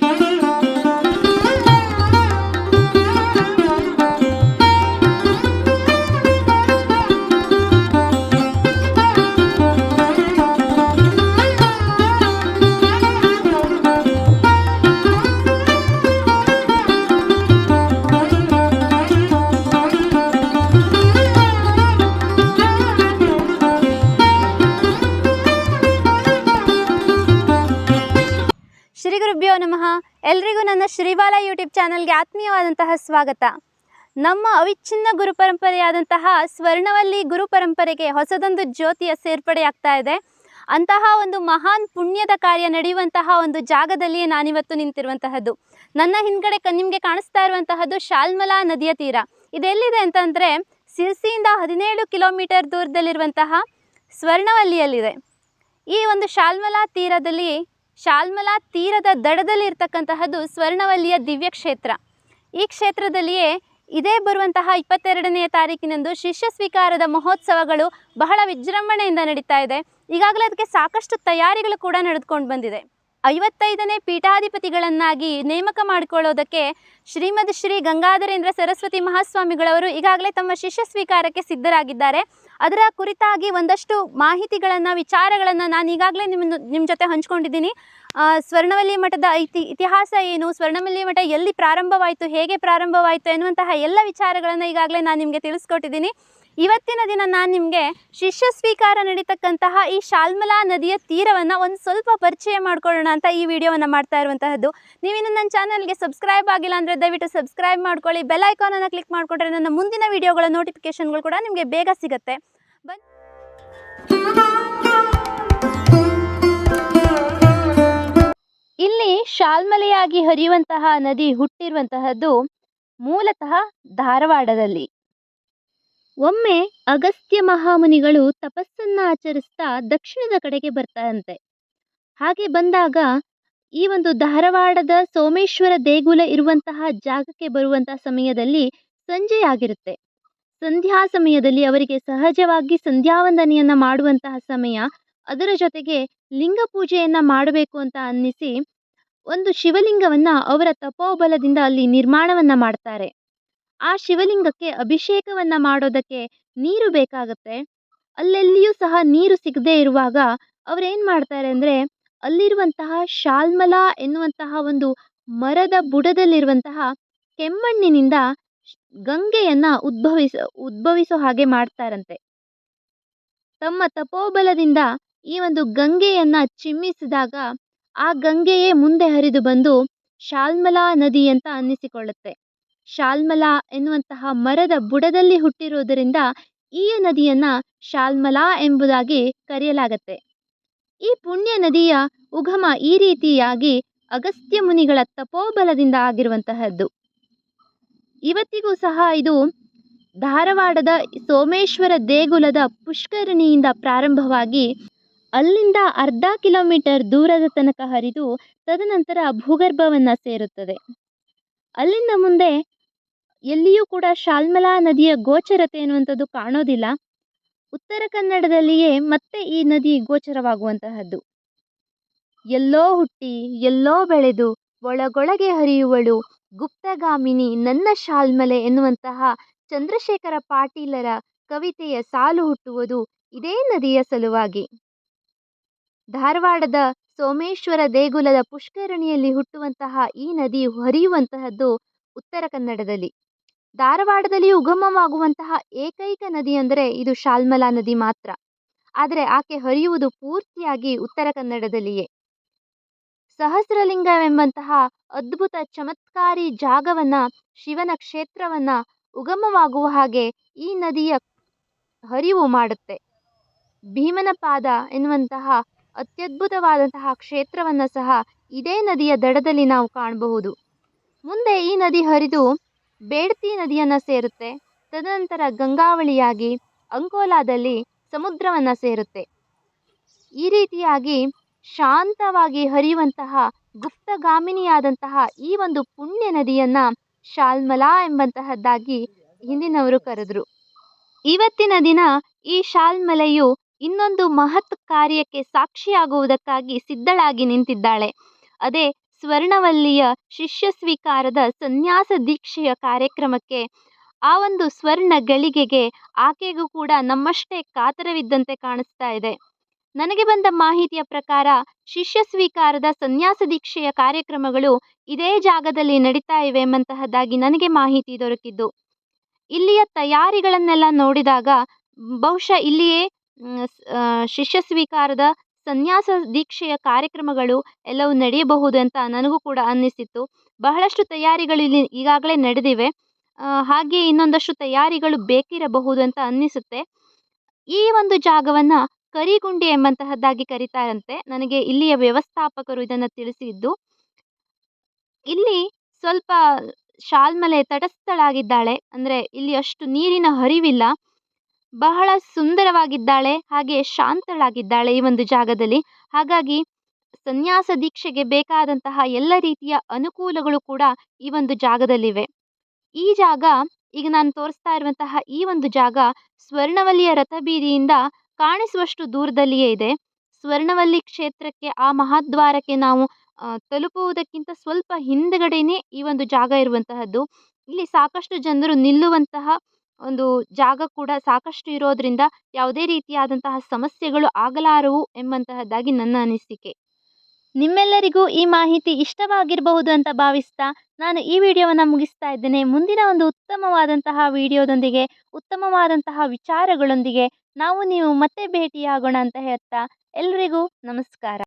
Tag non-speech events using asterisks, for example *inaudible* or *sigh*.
ಶ್ರೀ *laughs* ಗುರುಭ್ಯೋ ನಮಃ. ಎಲ್ರಿಗೂ ನನ್ನ ಶ್ರೀಬಾಲ ಯೂಟ್ಯೂಬ್ ಚಾನಲ್ಗೆ ಆತ್ಮೀಯವಾದಂತಹ ಸ್ವಾಗತ. ನಮ್ಮ ಅವಿಚ್ಛಿನ್ನ ಗುರು ಪರಂಪರೆಯಾದಂತಹ ಸ್ವರ್ಣವಲ್ಲಿ ಗುರು ಪರಂಪರೆಗೆ ಹೊಸದೊಂದು ಜ್ಯೋತಿಯ ಸೇರ್ಪಡೆಯಾಗ್ತಾ ಇದೆ. ಅಂತಹ ಒಂದು ಮಹಾನ್ ಪುಣ್ಯದ ಕಾರ್ಯ ನಡೆಯುವಂತಹ ಒಂದು ಜಾಗದಲ್ಲಿಯೇ ನಾನಿವತ್ತು ನಿಂತಿರುವಂತಹದ್ದು. ನನ್ನ ಹಿಂದ್ಗಡೆ ನಿಮಗೆ ಕಾಣಿಸ್ತಾ ಇರುವಂತಹದ್ದು ಶಾಲ್ಮಲಾ ನದಿಯ ತೀರ. ಇದೆಲ್ಲಿದೆ ಅಂತಂದರೆ ಸಿರ್ಸಿಯಿಂದ ಹದಿನೇಳು ಕಿಲೋಮೀಟರ್ ದೂರದಲ್ಲಿರುವಂತಹ ಸ್ವರ್ಣವಲ್ಲಿಯಲ್ಲಿದೆ. ಈ ಒಂದು ಶಾಲ್ಮಲಾ ತೀರದಲ್ಲಿ ಶಾಲ್ಮಲಾ ತೀರದ ದಡದಲ್ಲಿ ಇರ್ತಕ್ಕಂತಹದ್ದು ಸ್ವರ್ಣವಲ್ಲಿಯ ದಿವ್ಯ ಕ್ಷೇತ್ರ. ಈ ಕ್ಷೇತ್ರದಲ್ಲಿಯೇ ಇದೇ ಬರುವಂತಹ ಇಪ್ಪತ್ತೆರಡನೆಯ ತಾರೀಕಿನಂದು ಶಿಷ್ಯ ಸ್ವೀಕಾರದ ಮಹೋತ್ಸವಗಳು ಬಹಳ ವಿಜೃಂಭಣೆಯಿಂದ ನಡೀತಾ ಇದೆ. ಈಗಾಗಲೇ ಅದಕ್ಕೆ ಸಾಕಷ್ಟು ತಯಾರಿಗಳು ಕೂಡ ನಡೆದುಕೊಂಡು ಬಂದಿದೆ. ಐವತ್ತೈದನೇ ಪೀಠಾಧಿಪತಿಗಳನ್ನಾಗಿ ನೇಮಕ ಮಾಡಿಕೊಳ್ಳೋದಕ್ಕೆ ಶ್ರೀಮದ್ ಶ್ರೀ ಗಂಗಾಧರೇಂದ್ರ ಸರಸ್ವತಿ ಮಹಾಸ್ವಾಮಿಗಳವರು ಈಗಾಗಲೇ ತಮ್ಮ ಶಿಷ್ಯ ಸ್ವೀಕಾರಕ್ಕೆ ಸಿದ್ಧರಾಗಿದ್ದಾರೆ. ಅದರ ಕುರಿತಾಗಿ ಒಂದಷ್ಟು ಮಾಹಿತಿಗಳನ್ನು, ವಿಚಾರಗಳನ್ನು ನಾನು ಈಗಾಗಲೇ ನಿಮ್ಮ ನಿಮ್ಮ ಜೊತೆ ಹಂಚ್ಕೊಂಡಿದ್ದೀನಿ. ಸ್ವರ್ಣವಲ್ಲಿ ಮಠದ ಇತಿ ಇತಿಹಾಸ ಏನು, ಸ್ವರ್ಣವಲ್ಲಿ ಮಠ ಎಲ್ಲಿ ಪ್ರಾರಂಭವಾಯಿತು, ಹೇಗೆ ಪ್ರಾರಂಭವಾಯಿತು ಎನ್ನುವಂತಹ ಎಲ್ಲ ವಿಚಾರಗಳನ್ನು ಈಗಾಗಲೇ ನಾನು ನಿಮಗೆ ತಿಳಿಸ್ಕೊಟ್ಟಿದ್ದೀನಿ. ಇವತ್ತಿನ ದಿನ ನಾನು ನಿಮಗೆ ಶಿಷ್ಯ ಸ್ವೀಕಾರ ನಡೀತಕ್ಕಂತಹ ಈ ಶಾಲ್ಮಲಾ ನದಿಯ ತೀರವನ್ನು ಒಂದು ಸ್ವಲ್ಪ ಪರಿಚಯ ಮಾಡ್ಕೊಳ್ಳೋಣ ಅಂತ ಈ ವಿಡಿಯೋವನ್ನು ಮಾಡ್ತಾ ಇರುವಂತಹದ್ದು. ನೀವಿನ್ನು ನನ್ನ ಚಾನಲ್ಗೆ ಸಬ್ಸ್ಕ್ರೈಬ್ ಆಗಿಲ್ಲ ಅಂದರೆ ದಯವಿಟ್ಟು ಸಬ್ಸ್ಕ್ರೈಬ್ ಮಾಡ್ಕೊಳ್ಳಿ. ಬೆಲ್ ಐಕಾನನ್ನು ಕ್ಲಿಕ್ ಮಾಡಿಕೊಂಡ್ರೆ ನನ್ನ ಮುಂದಿನ ವಿಡಿಯೋಗಳ ನೋಟಿಫಿಕೇಷನ್ಗಳು ಕೂಡ ನಿಮಗೆ ಬೇಗ ಸಿಗುತ್ತೆ. ಇಲ್ಲಿ ಶಾಲ್ಮಲೆಯಾಗಿ ಹರಿಯುವಂತಹ ನದಿ ಹುಟ್ಟಿರುವಂತಹದ್ದು ಮೂಲತಃ ಧಾರವಾಡದಲ್ಲಿ. ಒಮ್ಮೆ ಅಗಸ್ತ್ಯ ಮಹಾಮುನಿಗಳು ತಪಸ್ಸನ್ನ ಆಚರಿಸ್ತಾ ದಕ್ಷಿಣದ ಕಡೆಗೆ ಬರ್ತಾರಂತೆ. ಹಾಗೆ ಬಂದಾಗ ಈ ಒಂದು ಧಾರವಾಡದ ಸೋಮೇಶ್ವರ ದೇಗುಲ ಇರುವಂತಹ ಜಾಗಕ್ಕೆ ಬರುವಂತಹ ಸಮಯದಲ್ಲಿ ಸಂಜೆಯಾಗಿರುತ್ತೆ ಸಂಧ್ಯಾ ಸಮಯದಲ್ಲಿ ಅವರಿಗೆ ಸಹಜವಾಗಿ ಸಂಧ್ಯಾವಂದನೆಯನ್ನು ಮಾಡುವಂತಹ ಸಮಯ, ಅದರ ಜೊತೆಗೆ ಲಿಂಗ ಪೂಜೆಯನ್ನು ಮಾಡಬೇಕು ಅಂತ ಅನ್ನಿಸಿ ಒಂದು ಶಿವಲಿಂಗವನ್ನ ಅವರ ತಪೋಬಲದಿಂದ ಅಲ್ಲಿ ನಿರ್ಮಾಣವನ್ನ ಮಾಡ್ತಾರೆ. ಆ ಶಿವಲಿಂಗಕ್ಕೆ ಅಭಿಷೇಕವನ್ನ ಮಾಡೋದಕ್ಕೆ ನೀರು ಬೇಕಾಗುತ್ತೆ. ಅಲ್ಲೆಲ್ಲಿಯೂ ಸಹ ನೀರು ಸಿಗದೇ ಇರುವಾಗ ಅವ್ರೇನ್ ಮಾಡ್ತಾರೆ ಅಂದ್ರೆ ಅಲ್ಲಿರುವಂತಹ ಶಾಲ್ಮಲ ಎನ್ನುವಂತಹ ಒಂದು ಮರದ ಬುಡದಲ್ಲಿರುವಂತಹ ಕೆಮ್ಮಣ್ಣಿನಿಂದ ಗಂಗೆಯನ್ನ ಉದ್ಭವಿಸ, ಉದ್ಭವಿಸೋ ಹಾಗೆ ಮಾಡ್ತಾರಂತೆ. ತಮ್ಮ ತಪೋಬಲದಿಂದ ಈ ಒಂದು ಗಂಗೆಯನ್ನ ಚಿಮ್ಮಿಸಿದಾಗ ಆ ಗಂಗೆಯೇ ಮುಂದೆ ಹರಿದು ಬಂದು ಶಾಲ್ಮಲಾ ನದಿ ಅಂತ ಅನ್ನಿಸಿಕೊಳ್ಳುತ್ತೆ. ಶಾಲ್ಮಲಾ ಎನ್ನುವಂತಹ ಮರದ ಬುಡದಲ್ಲಿ ಹುಟ್ಟಿರುವುದರಿಂದ ಈ ನದಿಯನ್ನ ಶಾಲ್ಮಲ ಎಂಬುದಾಗಿ ಕರೆಯಲಾಗತ್ತೆ. ಈ ಪುಣ್ಯ ನದಿಯ ಉಗಮ ಈ ರೀತಿಯಾಗಿ ಅಗಸ್ತ್ಯ ಮುನಿಗಳ ತಪೋಬಲದಿಂದ ಆಗಿರುವಂತಹದ್ದು. ಇವತ್ತಿಗೂ ಸಹ ಇದು ಧಾರವಾಡದ ಸೋಮೇಶ್ವರ ದೇಗುಲದ ಪುಷ್ಕರಣಿಯಿಂದ ಪ್ರಾರಂಭವಾಗಿ ಅಲ್ಲಿಂದ ಅರ್ಧ ಕಿಲೋಮೀಟರ್ ದೂರದ ತನಕ ಹರಿದು ತದನಂತರ ಭೂಗರ್ಭವನ್ನ ಸೇರುತ್ತದೆ. ಅಲ್ಲಿಂದ ಮುಂದೆ ಎಲ್ಲಿಯೂ ಕೂಡ ಶಾಲ್ಮಲಾ ನದಿಯ ಗೋಚರತೆ ಎನ್ನುವಂಥದ್ದು ಕಾಣೋದಿಲ್ಲ. ಉತ್ತರ ಕನ್ನಡದಲ್ಲಿಯೇ ಮತ್ತೆ ಈ ನದಿ ಗೋಚರವಾಗುವಂತಹದ್ದು. ಎಲ್ಲೋ ಹುಟ್ಟಿ, ಎಲ್ಲೋ ಬೆಳೆದು, ಒಳಗೊಳಗೆ ಹರಿಯುವಳು ಗುಪ್ತಗಾಮಿನಿ ನನ್ನ ಶಾಲ್ಮಲೆ ಎನ್ನುವಂತಹ ಚಂದ್ರಶೇಖರ ಪಾಟೀಲರ ಕವಿತೆಯ ಸಾಲು ಹುಟ್ಟುವುದು ಇದೇ ನದಿಯ ಸಲುವಾಗಿ. ಧಾರವಾಡದ ಸೋಮೇಶ್ವರ ದೇಗುಲದ ಪುಷ್ಕರಣಿಯಲ್ಲಿ ಹುಟ್ಟುವಂತಹ ಈ ನದಿ ಹರಿಯುವಂತಹದ್ದು ಉತ್ತರ ಕನ್ನಡದಲ್ಲಿ. ಧಾರವಾಡದಲ್ಲಿ ಉಗಮವಾಗುವಂತಹ ಏಕೈಕ ನದಿ ಅಂದರೆ ಇದು ಶಾಲ್ಮಲಾ ನದಿ ಮಾತ್ರ. ಆದರೆ ಆಕೆ ಹರಿಯುವುದು ಪೂರ್ತಿಯಾಗಿ ಉತ್ತರ ಕನ್ನಡದಲ್ಲಿಯೇ. ಸಹಸ್ರಲಿಂಗವೆಂಬಂತಹ ಅದ್ಭುತ ಚಮತ್ಕಾರಿ ಜಾಗವನ್ನ, ಶಿವನ ಕ್ಷೇತ್ರವನ್ನ ಉಗಮವಾಗುವ ಹಾಗೆ ಈ ನದಿಯ ಹರಿವು ಮಾಡುತ್ತೆ. ಭೀಮನ ಪಾದ ಎನ್ನುವಂತಹ ಅತ್ಯದ್ಭುತವಾದಂತಹ ಕ್ಷೇತ್ರವನ್ನ ಸಹ ಇದೇ ನದಿಯ ದಡದಲ್ಲಿ ನಾವು ಕಾಣಬಹುದು. ಮುಂದೆ ಈ ನದಿ ಹರಿದು ಬೇಡ್ತಿ ನದಿಯನ್ನ ಸೇರುತ್ತೆ. ತದನಂತರ ಗಂಗಾವಳಿಯಾಗಿ ಅಂಕೋಲಾದಲ್ಲಿ ಸಮುದ್ರವನ್ನ ಸೇರುತ್ತೆ. ಈ ರೀತಿಯಾಗಿ ಶಾಂತವಾಗಿ ಹರಿಯುವಂತಹ ಗುಪ್ತಗಾಮಿನಿಯಾದಂತಹ ಈ ಒಂದು ಪುಣ್ಯ ನದಿಯನ್ನ ಶಾಲ್ಮಲಾ ಎಂಬಂತಹದ್ದಾಗಿ ಹಿಂದಿನವರು ಕರೆದ್ರು. ಇವತ್ತಿನ ದಿನ ಈ ಶಾಲ್ಮಲೆಯು ಇನ್ನೊಂದು ಮಹತ್ ಕಾರ್ಯಕ್ಕೆ ಸಾಕ್ಷಿಯಾಗುವುದಕ್ಕಾಗಿ ಸಿದ್ಧಳಾಗಿ ನಿಂತಿದ್ದಾಳೆ. ಅದೇ ಸ್ವರ್ಣವಲ್ಲಿಯ ಶಿಷ್ಯ ಸ್ವೀಕಾರದ ಸನ್ಯಾಸ ದೀಕ್ಷೆಯ ಕಾರ್ಯಕ್ರಮಕ್ಕೆ ಆ ಒಂದು ಸ್ವರ್ಣ ಗಳಿಗೆಗೆ ಆಕೆಗೂ ಕೂಡ ನಮ್ಮಷ್ಟೇ ಕಾತರವಿದ್ದಂತೆ ಕಾಣಿಸ್ತಾ ಇದೆ. ನನಗೆ ಬಂದ ಮಾಹಿತಿಯ ಪ್ರಕಾರ ಶಿಷ್ಯ ಸ್ವೀಕಾರದ ಸನ್ಯಾಸ ದೀಕ್ಷೆಯ ಕಾರ್ಯಕ್ರಮಗಳು ಇದೇ ಜಾಗದಲ್ಲಿ ನಡೀತಾ ಇವೆ ಎಂಬಂತಹದ್ದಾಗಿ ನನಗೆ ಮಾಹಿತಿ ದೊರಕಿದ್ದು. ಇಲ್ಲಿಯ ತಯಾರಿಗಳನ್ನೆಲ್ಲ ನೋಡಿದಾಗ ಬಹುಶಃ ಇಲ್ಲಿಯೇ ಶಿಷ್ಯ ಸ್ವೀಕಾರದ ಸನ್ಯಾಸ ದೀಕ್ಷೆಯ ಕಾರ್ಯಕ್ರಮಗಳು ಎಲ್ಲವೂ ನಡೆಯಬಹುದು ಅಂತ ನನಗೂ ಕೂಡ ಅನ್ನಿಸಿತ್ತು. ಬಹಳಷ್ಟು ತಯಾರಿಗಳು ಇಲ್ಲಿ ಈಗಾಗಲೇ ನಡೆದಿವೆ. ಹಾಗೆ ಇನ್ನೊಂದಷ್ಟು ತಯಾರಿಗಳು ಬೇಕಿರಬಹುದು ಅಂತ ಅನ್ನಿಸುತ್ತೆ. ಈ ಒಂದು ಜಾಗವನ್ನು ಕರಿಗುಂಡಿ ಎಂಬಂತಹದ್ದಾಗಿ ಕರೀತಾರಂತೆ. ನನಗೆ ಇಲ್ಲಿಯ ವ್ಯವಸ್ಥಾಪಕರು ಇದನ್ನು ತಿಳಿಸಿದ್ದು. ಇಲ್ಲಿ ಸ್ವಲ್ಪ ಶಾಲ್ಮಲೆ ತಟಸ್ಥಳಾಗಿದ್ದಾಳೆ. ಅಂದರೆ ಇಲ್ಲಿ ಅಷ್ಟು ನೀರಿನ ಹರಿವಿಲ್ಲ. ಬಹಳ ಸುಂದರವಾಗಿದ್ದಾಳೆ, ಹಾಗೆ ಶಾಂತಳಾಗಿದ್ದಾಳೆ ಈ ಒಂದು ಜಾಗದಲ್ಲಿ. ಹಾಗಾಗಿ ಸನ್ಯಾಸ ದೀಕ್ಷೆಗೆ ಬೇಕಾದಂತಹ ಎಲ್ಲ ರೀತಿಯ ಅನುಕೂಲಗಳು ಕೂಡ ಈ ಒಂದು ಜಾಗದಲ್ಲಿವೆ. ಈ ಜಾಗ, ಈಗ ನಾನು ತೋರಿಸ್ತಾ ಇರುವಂತಹ ಈ ಒಂದು ಜಾಗ ಸ್ವರ್ಣವಲ್ಲಿಯ ರಥಬೀದಿಯಿಂದ ಕಾಣಿಸುವಷ್ಟು ದೂರದಲ್ಲಿಯೇ ಇದೆ. ಸ್ವರ್ಣವಲ್ಲಿ ಕ್ಷೇತ್ರಕ್ಕೆ, ಆ ಮಹಾದ್ವಾರಕ್ಕೆ ನಾವು ತಲುಪುವುದಕ್ಕಿಂತ ಸ್ವಲ್ಪ ಹಿಂದುಗಡೆನೇ ಈ ಒಂದು ಜಾಗ ಇರುವಂತಹದ್ದು. ಇಲ್ಲಿ ಸಾಕಷ್ಟು ಜನರು ನಿಲ್ಲುವಂತಹ ಒಂದು ಜಾಗ ಕೂಡ ಸಾಕಷ್ಟು ಇರೋದರಿಂದ ಯಾವುದೇ ರೀತಿಯಾದಂತಹ ಸಮಸ್ಯೆಗಳು ಆಗಲಾರವು ಎಂಬಂತಹದ್ದಾಗಿ ನನ್ನ ಅನಿಸಿಕೆ. ನಿಮ್ಮೆಲ್ಲರಿಗೂ ಈ ಮಾಹಿತಿ ಇಷ್ಟವಾಗಿರಬಹುದು ಅಂತ ಭಾವಿಸ್ತಾ ನಾನು ಈ ವಿಡಿಯೋವನ್ನು ಮುಗಿಸ್ತಾ ಇದ್ದೇನೆ. ಮುಂದಿನ ಒಂದು ಉತ್ತಮವಾದಂತಹ ವಿಡಿಯೋದೊಂದಿಗೆ, ಉತ್ತಮವಾದಂತಹ ವಿಚಾರಗಳೊಂದಿಗೆ ನಾವು ನೀವು ಮತ್ತೆ ಭೇಟಿಯಾಗೋಣ ಅಂತ ಹೇಳ್ತಾ, ಎಲ್ರಿಗೂ ನಮಸ್ಕಾರ.